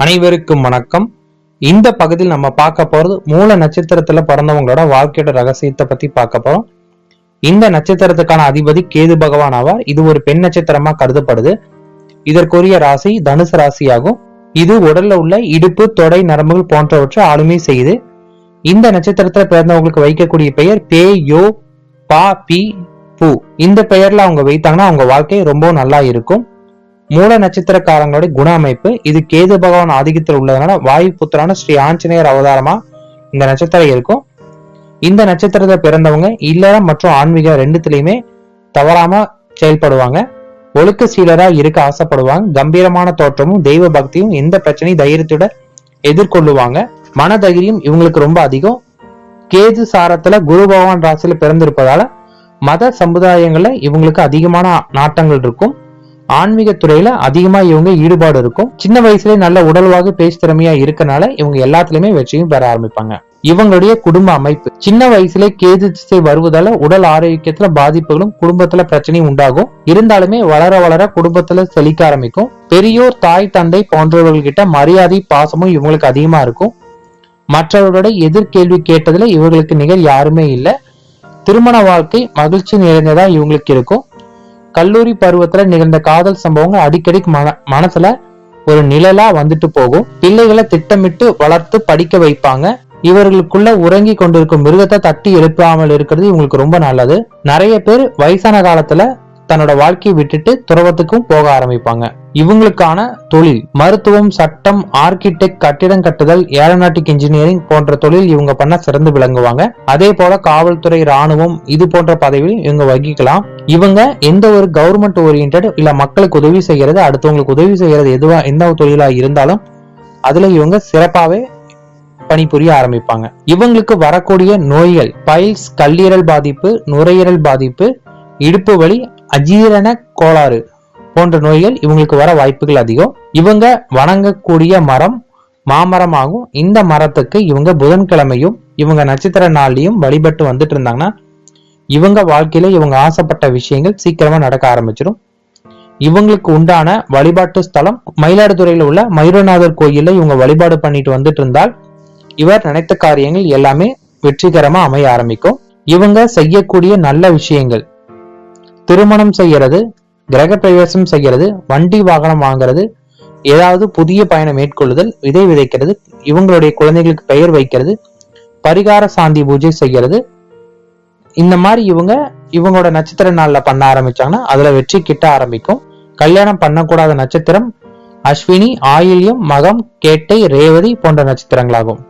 அனைவருக்கும் வணக்கம். இந்த பகுதியில் நம்ம பார்க்க போறது மூல நட்சத்திரத்துல பிறந்தவங்களோட வாழ்க்கையோட ரகசியத்தை பத்தி பார்க்க போறோம். இந்த நட்சத்திரத்துக்கான அதிபதி கேது பகவான் ஆவார். இது ஒரு பெண் நட்சத்திரமா கருதப்படுது. இதற்குரிய ராசி தனுசு ராசியாகும். இது உடல்ல உள்ள இடுப்பு தொடை நரம்புகள் போன்றவற்றை ஆளுமை செய்யுது. இந்த நட்சத்திரத்துல பிறந்தவங்களுக்கு வைக்கக்கூடிய பெயர் பே யோ பா பி பூ. இந்த பெயர்ல அவங்க வைத்தாங்கன்னா அவங்க வாழ்க்கை ரொம்ப நல்லா இருக்கும். மூல நட்சத்திரக்காரங்களுடைய குண அமைப்பு இது கேது பகவான் ஆதிக்கத்தில் உள்ளதுனால வாயு புத்திரான ஸ்ரீ ஆஞ்சநேயர் அவதாரமா இந்த நட்சத்திரம் இருக்கும். இந்த நட்சத்திரத்தை பிறந்தவங்க இல்லறம் மற்றும் ஆன்மீக ரெண்டுத்திலையுமே தவறாம செயல்படுவாங்க. ஒழுக்க சீலரா இருக்க ஆசைப்படுவாங்க. கம்பீரமான தோற்றமும் தெய்வ பக்தியும் எந்த பிரச்சனையும் தைரியத்தோட எதிர்கொள்ளுவாங்க. மனதைரியம் இவங்களுக்கு ரொம்ப அதிகம். கேது சாரத்துல குரு பகவான் ராசியில பிறந்திருப்பதால மத சமுதாயங்கள்ல இவங்களுக்கு அதிகமான நாட்டங்கள் இருக்கும். ஆன்மீக துறையில அதிகமா இவங்க ஈடுபாடு இருக்கும். சின்ன வயசுலயே நல்ல உடல்வாக பேச்சு திறமையா இருக்கனால இவங்க எல்லாத்துலயுமே வெற்றியும் பெற ஆரம்பிப்பாங்க. இவங்களுடைய குடும்ப அமைப்பு. சின்ன வயசுல கேது திசை வருவதால உடல் ஆரோக்கியத்துல பாதிப்புகளும் குடும்பத்துல பிரச்சனையும் உண்டாகும். இருந்தாலுமே வளர வளர குடும்பத்துல செழிக்க ஆரம்பிக்கும். பெரியோர் தாய் தந்தை போன்றவர்கள்கிட்ட மரியாதை பாசமும் இவங்களுக்கு அதிகமா இருக்கும். மற்றவர்களோட எதிர்கேள்வி கேட்டதுல இவர்களுக்கு நிகர் யாருமே இல்லை. திருமண வாழ்க்கை மகிழ்ச்சி நிறைந்ததா இவங்களுக்கு இருக்கும். கல்லூரி பருவத்துல நிகழ்ந்த காதல் சம்பவங்கள் அடிக்கடி மன மனசுல ஒரு நிழலா வந்துட்டு போகும். பிள்ளைகளை திட்டமிட்டு வளர்த்து படிக்க வைப்பாங்க. இவர்களுக்குள்ள உறங்கி கொண்டிருக்கும் மிருகத்தை தட்டி எழுப்பாமல் இருக்கிறது இவங்களுக்கு ரொம்ப நல்லது. நிறைய பேர் வயசான காலத்துல தன்னோட வாழ்க்கையை விட்டுட்டு துறவத்துக்கும் போக ஆரம்பிப்பாங்க. இவங்களுக்கான தொழில் மருத்துவம் சட்டம் ஆர்கிடெக்ட் கட்டிடம் கட்டுதல் ஏரோநாட்டிக் இன்ஜினியரிங் போன்ற தொழில் இவங்க பண்ண சிறந்து விளங்குவாங்க. அதே போல காவல்துறை ராணுவம் இது போன்ற பதவியில் இவங்க வகிக்கலாம். இவங்க எந்த ஒரு கவர்மெண்ட் ஓரியன்ட் இல்ல மக்களுக்கு உதவி செய்யறது அடுத்தவங்களுக்கு உதவி செய்யறது எதுவா எந்த தொழிலா இருந்தாலும் அதுல இவங்க சிறப்பாவே பணிபுரிய ஆரம்பிப்பாங்க. இவங்களுக்கு வரக்கூடிய நோய்கள் பைல்ஸ் கல்லீரல் பாதிப்பு நுரையீரல் பாதிப்பு இடுப்பு வலி அஜீரண கோளாறு போன்ற நோய்கள் இவங்களுக்கு வர வாய்ப்புகள் அதிகம். இவங்க வணங்கக்கூடிய மரம் மாமரம் ஆகும் இந்த மரத்துக்கு இவங்க புதன்கிழமையும் இவங்க நட்சத்திர நாள்லையும் வழிபட்டு வந்துட்டு இருந்தாங்கன்னா இவங்க வாழ்க்கையில இவங்க ஆசைப்பட்ட விஷயங்கள் சீக்கிரமா நடக்க ஆரம்பிச்சிடும் இவங்களுக்கு உண்டான வழிபாட்டு ஸ்தலம் மயிலாடுதுறையில உள்ள மயூரநாதர் கோயில இவங்க வழிபாடு பண்ணிட்டு வந்துட்டு இருந்தால் இவர் நினைத்த காரியங்கள் எல்லாமே வெற்றிகரமா அமைய ஆரம்பிக்கும். இவங்க செய்யக்கூடிய நல்ல விஷயங்கள் திருமணம் செய்யறது கிரக பிரவேசம் செய்கிறது வண்டி வாகனம் வாங்கிறது ஏதாவது புதிய பயணம் மேற்கொள்ளுதல் விதை விதைக்கிறது இவங்களுடைய குழந்தைகளுக்கு பெயர் வைக்கிறது பரிகார சாந்தி பூஜை செய்கிறது. இந்த மாதிரி இவங்க இவங்களோட நட்சத்திர நாளில் பண்ண ஆரம்பிச்சாங்கன்னா அதுல வெற்றி கிட்ட ஆரம்பிக்கும். கல்யாணம் பண்ணக்கூடாத நட்சத்திரம் அஸ்வினி ஆயில்யம் மகம் கேட்டை ரேவதி போன்ற நட்சத்திரங்களாகும்.